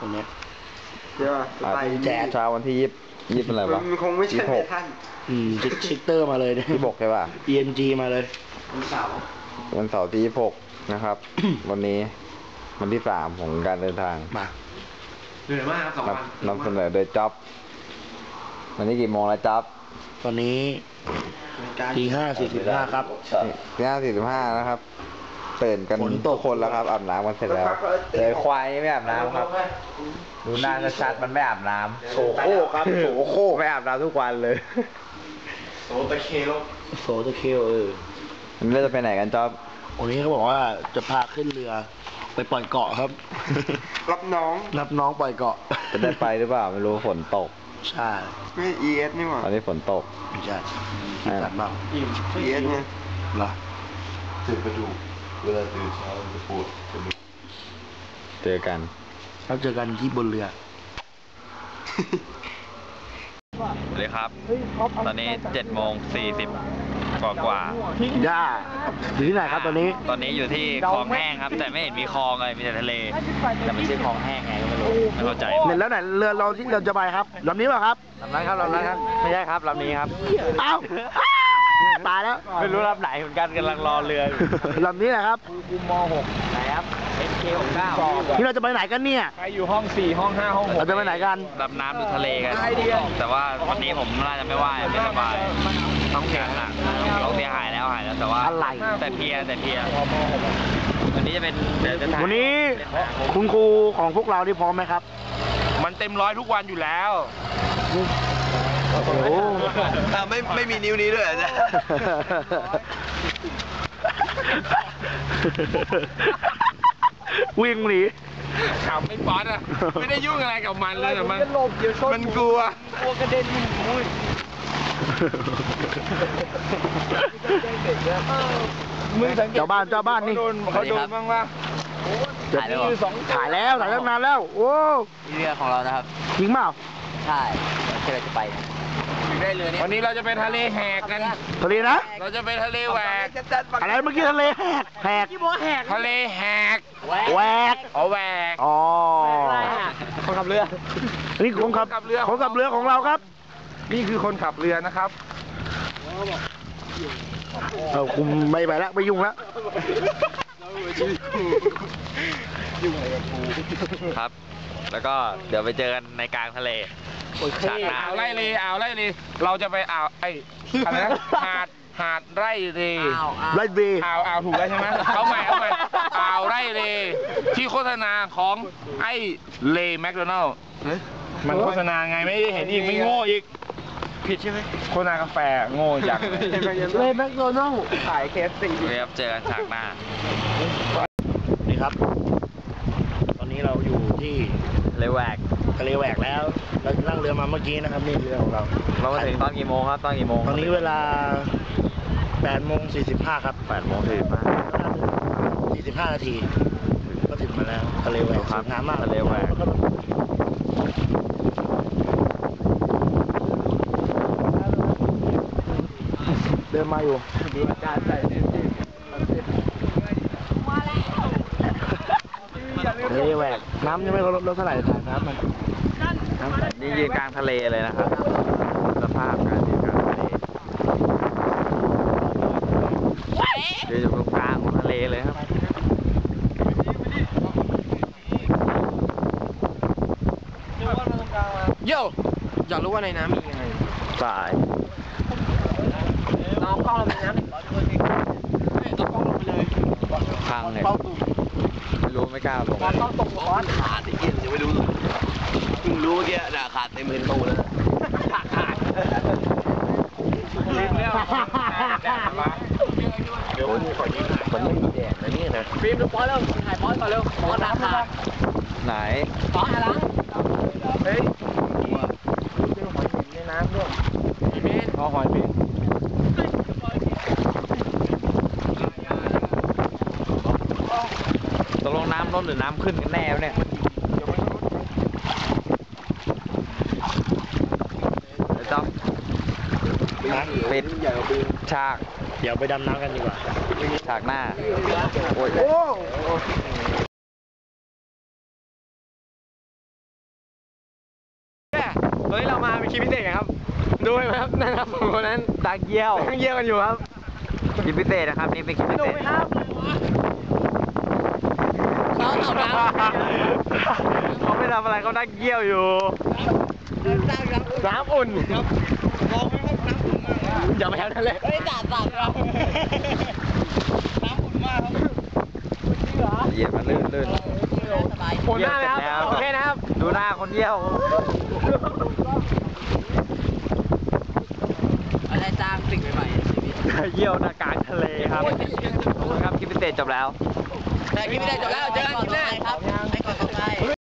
คนเนี้ยเดี๋ยวสไตล์แจ๊ดเช้าวันที่ยี่ยี่เป็นอะไรวะมันคงไม่ใช่ยี่สิบเมหกทันอืมชิชิกเตอร์มาเลยเนี่ยที่บกใช่ป่ะ EMG มาเลยวันเสาร์วันเสาร์ที่ยี่สิบหกนะครับ วันนี้วันที่สามของการเดินทางมาเหนื่อยมากครับสองนวันำนำเสนอโดยจ็อบวันนี้กี่โมงแล้วจ็อบตอนนี้ตีห้าสี่สิบห้าครับที่ห้าสี่สิบห้านะครับ ตื่นกันฝนตกทุกคนแล้วครับอาบน้ำกันเสร็จแล้วเลยควายไม่อาบน้ำครับ ดูหน้าชัดๆมันไม่อาบน้ำโสโครกครับโสโครกไม่อาบน้ำทุกวันเลย โซตะเคลโสตะเคลเออวันนี้เราจะไปไหนกันจ๊อบวันนี้เขาบอกว่าจะพาขึ้นเรือ ไปปล่อยเกาะครับ รับน้อง รับน้องปล่อยเกาะ จะได้ไปหรือเปล่าไม่รู้ฝนตก ใช่ไม่ ES นี่หว่าตอนนี้ฝนตก ไม่ใช่ที่ตัดบ้าง ES ไงเหรอตื่นกระดูก เวลาตื่นเช้ามันจะปวดกระดูกเจอกันเราเจอกันที่บนเรือ สวัสดีครับ ตอนนี้7จ็ดโมงสี่สิบกว่ากว่าย่าอยู่ที่ไหนครับตอนนี้ ตอนนี้อยู่ที่คลองแห้งครับ แต่ไม่เห็นมีคลองเลยมีแต่ทะเล แต่ไม่ใช่คลองแห้งไงก็ไม่รู้ไม่เข้าใจเห็นแล้วไหนเรือเราที่เราจะไปครับลำนี้ป่ะครับลำนั้นครับลำนั้นครับ ไม่ใช่ครับลำนี้ครับ เอ้าตายแล้ว ไม่รู้ลำไหนเหมือนกันกำลังรอเรืออยู่ลำนี้แหละครับกูม 6 ไหนครับ SK 69นี่เราจะไปไหนกันเนี่ยใครอยู่ห้อง 4 ห้อง 5 ห้องเราจะไปไหนกันดำน้ำดูทะเลกัน แต่ว่าวันนี้ผมน่าจะไม่ว่ายไม่สบายต้องเสียหนักต้องเสียหายแล้วหายแล้วแต่ว่าอะไรแต่เพลียแต่เพลียวันนี้จะเป็นเดี๋ยวจะถ่ายวันนี้คุณครูของพวกเราที่พร้อมไหมครับ มันเต็มร้อยทุกวันอยู่แล้ว โอ้โหไม่ไม่มีนิ้วนี้ด้วยเหรอเนี่ยวิ่งหนี ขำไม่ป๊อตอะ ไม่ได้ยุ่งอะไรกับมันเลยแต่มันมันกลัวมึงสังเกตเจ้าบ้านเจ้าบ้านนี่ เขาโดนเขาโดนบ้างว่า ถ่ายแล้วเหรอถ่ายแล้วถ่ายตั้งนานแล้ว โอ้นี่เรือของเรานะครับ จริงเปล่าใช่ที่เราจะไปวันนี้เราจะไปทะเลแหกกัน ทะเลนะ เราจะไปทะเลแหวก อะไรเมื่อกี้ทะเลแหกแหกทะเลแหกแหวกอ๋อแหวกอ๋อคนขับเรือนี่คนขับคนขับเรือคนขับเรือของเราครับ นี่คือคนขับเรือนะครับเออคุมไม่ไปแล้วไม่ยุ่งแล้ว ครับ แล้วก็เดี๋ยวไปเจอกันในกลางทะเลฉากหน้าอ่าวไร่เลอ่าวไร่เลเราจะไปอ่าวไอ้อะไรนะหาดหาดไร่เลไรเบย์อ่าวอ่าวถูกแล้วใช่ไหมเอาใหม่เอาใหม่อ่าวไร่เลที่โฆษณาของไอ้เลแมคโดนัลล์มันโฆษณาไงไม่ได้เห็นอีกไม่โง่อีก ผิดใช่ไหมโฆษณากาแฟโง่จังเลยแมคโดนัลขายเคสสี่เรียบเจอกันฉากหน้านี่ครับ ตอนนี้เราอยู่ที่เลยแหวกทะเลแหวกแล้ว เรานั่งเรือมาเมื่อกี้นะครับนี่เรือของเรา เรามาถึงตอนกี่โมงครับ ตอนกี่โมง ตอนนี้เวลา8โมง45 ครับแปดโมงสี่สิบห้า45 นาที ก็ถึงมาแล้วทะเลแหวกครับสวยงามมากทะเลแหวก ดินมาอยู่ทะเลแหวกน้ำยังไม่ลดลดเท่าไหร่ถ่ายน้ำมันนี่ยืนกลางทะเลเลยนะครับ สภาพการยืนกลางทะเลยืนอยู่ตรงกลางของทะเลเลยครับโย่อยากรู้ว่าในน้ำมียังไงสาย น้องกล้องเราเป็นน้ำเอากล้องลงไปเลย พังเนี่ยไม่รู้ไม่กล้าลงกล้องตกร้อนขาดไอ้เหี้ยยังไม่รู้เลยเพิ่งรู้เมื่อกี้น่ะขาดเต็มเห็นตู้แล้วขาดขาดลืมแล้วเดี๋ยวมันขอยืมมันไม่มีแดดนะเนี่ยนะฟิล์มดูปอยแล้วถ่ายปอยก่อนเร็วปอยน้ำขาดไหนปอยอะไรเฮ้ยในน้ำด้วยพอหอยเป็นำลดหรือน้ำขึ้นกันแน่เนี่ยเดี๋ยวต้องปิดฉาก เดี๋ยวไปดำน้ำกันดีกว่า ฉากหน้า โอ้ยตอนนี้เรามาเป็นคลิปพิเศษนะครับ ดูไหมครับนั่นครับคนนั้นตาเกี้ยวนั่งเกี้ยวกันอยู่ครับ คลิปพิเศษนะครับนี่เป็นคลิปพิเศษ เขาอาบน้เขาไม่ทำอะไรเขานั่งเยี่ยวอยู่ำน้ำอุ่นอย่าไปแถวนั้นเลยเหยียบมาลื่นลื่นโอนหน้านะครับ โอเคนะครับ ดูหน้าคนเยี่ยว อะไรจ้างสิ่งใหม่เยี่ยวหน้ากลางทะเลครับขอบคุณครับคลิปพิเศษจบแล้ว แต่คลิปนี้ได้จบแล้วเจอกันคลิปหน้าครับ